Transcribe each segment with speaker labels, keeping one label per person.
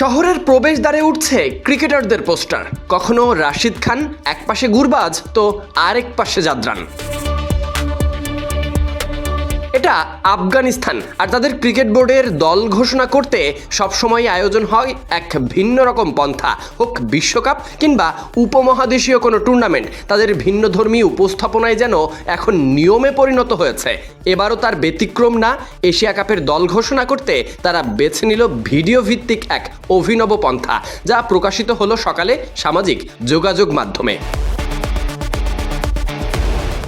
Speaker 1: শহরের প্রবেশদ্বারে উঠছে ক্রিকেটারদের পোস্টার। কখনো রাশিদ খান এক পাশে গুরবাজ, তো আরেক পাশে জাদরান। এটা আফগানিস্তান আর তাদের ক্রিকেট বোর্ডের দল ঘোষণা করতে সবসময় আয়োজন হয় এক ভিন্ন রকম পন্থা। হোক বিশ্বকাপ কিংবা উপমহাদেশীয় কোনো টুর্নামেন্ট, তাদের ভিন্ন ধর্মী উপস্থাপনায় যেন এখন নিয়মে পরিণত হয়েছে। এবারও তার ব্যতিক্রম না, এশিয়া কাপের দল ঘোষণা করতে তারা বেছে নিল ভিডিও ভিত্তিক এক অভিনব পন্থা, যা প্রকাশিত হলো সকালে সামাজিক যোগাযোগ মাধ্যমে।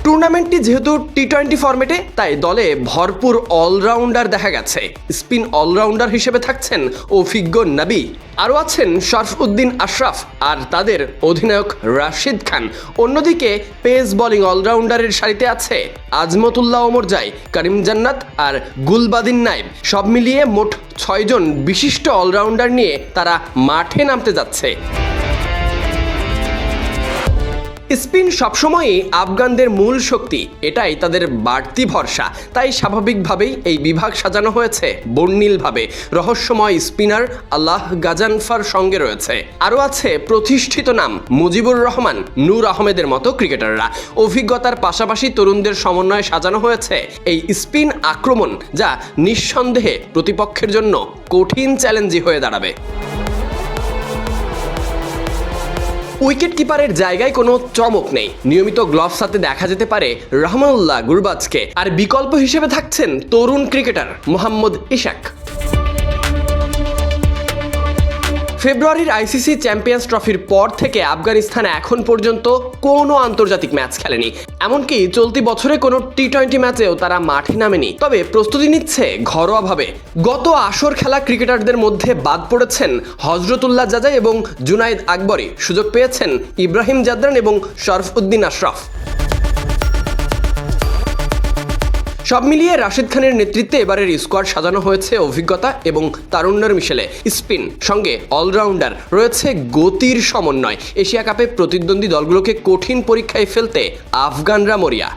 Speaker 1: টুর্নামেন্টটি যেহেতু টি টোয়েন্টি ফরম্যাটে তাই দলে ভরপুর অলরাউন্ডার দেখা গেছে। স্পিন অলরাউন্ডার হিসেবে থাকছেন অভিজ্ঞ নাবি। আরও আছেন শরফউদ্দিন আশরাফ আর তাদের অধিনায়ক রাশিদ খান। অন্যদিকে পেস বোলিং অলরাউন্ডারের সারিতে আছে আজমতুল্লাহ ওমর জাই, করিম জান্নাত আর গুলবাদিন নাইব সব মিলিয়ে মোট ছয়জন বিশিষ্ট অলরাউন্ডার নিয়ে তারা মাঠে নামতে যাচ্ছে। স্পিন সবসময়ই আফগানদের মূল শক্তি, এটাই তাদের বাড়তি ভরসা। তাই স্বাভাবিকভাবেই এই বিভাগ সাজানো হয়েছে, বর্ণিলভাবে। রহস্যময় স্পিনার আল্লাহ গাজানফার সঙ্গে রয়েছে। আরও আছে প্রতিষ্ঠিত নাম, মুজিবুর রহমান, নূর আহমেদের মতো ক্রিকেটাররা। অভিজ্ঞতার পাশাপাশি তরুণদের সমন্বয়ে সাজানো হয়েছে এই স্পিন আক্রমণ, যা নিঃসন্দেহে প্রতিপক্ষের জন্য কঠিন চ্যালেঞ্জই হয়ে দাঁড়াবে। উইকেট কিপারের জায়গায় কোনো চমক নেই। নিয়মিত গ্লোভস সাথে দেখা যেতে পারে রহমানুল্লাহ গুরবাজকে। আর বিকল্প হিসেবে থাকছেন তরুণ ক্রিকেটার মোহাম্মদ ইশাক। ফেব্রুয়ারির আইসিসি চ্যাম্পিয়ন্স ট্রফির পর থেকে আফগানিস্তান এখন পর্যন্ত কোনো আন্তর্জাতিক ম্যাচ খেলেনি। এমনকি চলতি বছরে কোনো টি টোয়েন্টি ম্যাচেও তারা মাঠে নামেনি। তবে প্রস্তুতি নিচ্ছে ঘরোয়াভাবে। গত আসর খেলা ক্রিকেটারদের মধ্যে বাদ পড়েছেন হজরতুল্লাহ জাজাই এবং জুনাইদ আকবরী সুযোগ পেয়েছেন ইব্রাহিম জাদরান এবং শরফ উদ্দিন আশরাফ। সব মিলিয়ে রাশিদ খানের নেতৃত্বে এবারের স্কোয়াড সাজানো হয়েছে অভিজ্ঞতা এবং তারুণ্যের মিশেলে। স্পিন, সঙ্গে অলরাউন্ডার, রয়েছে গতির সমন্বয়। এশিয়া কাপে প্রতিদ্বন্দ্বী দলগুলোকে কঠিন পরীক্ষায় ফেলতে আফগানরা মরিয়া।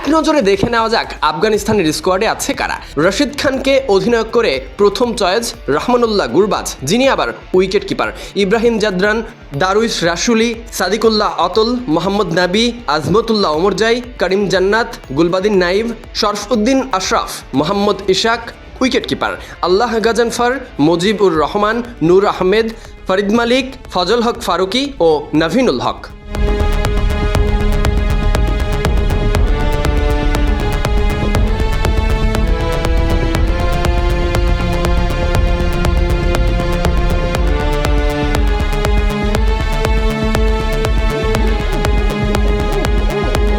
Speaker 1: এক নজরে দেখে নেওয়া যাক আফগানিস্তানের স্কোয়াডে আছে কারা। রশিদ খানকে অধিনায়ক করে প্রথম চয়েস রহমানুল্লাহ গুরবাজ, যিনি আবার wicket keeper Ibrahim Zadran Darwish Rasooli, Sediqullah Atal, Mohammad Nabi, Azmatullah Omarzai Karim Janat, Gulbadin Naib, Sharafuddin Ashraf, Mohammad Ishaq wicket keeper Allah Ghazanfar, Mujibur Rahman, Noor Ahmad, Fareed Malik, Fazal Haq Farooqi ও নাভিনুল হক।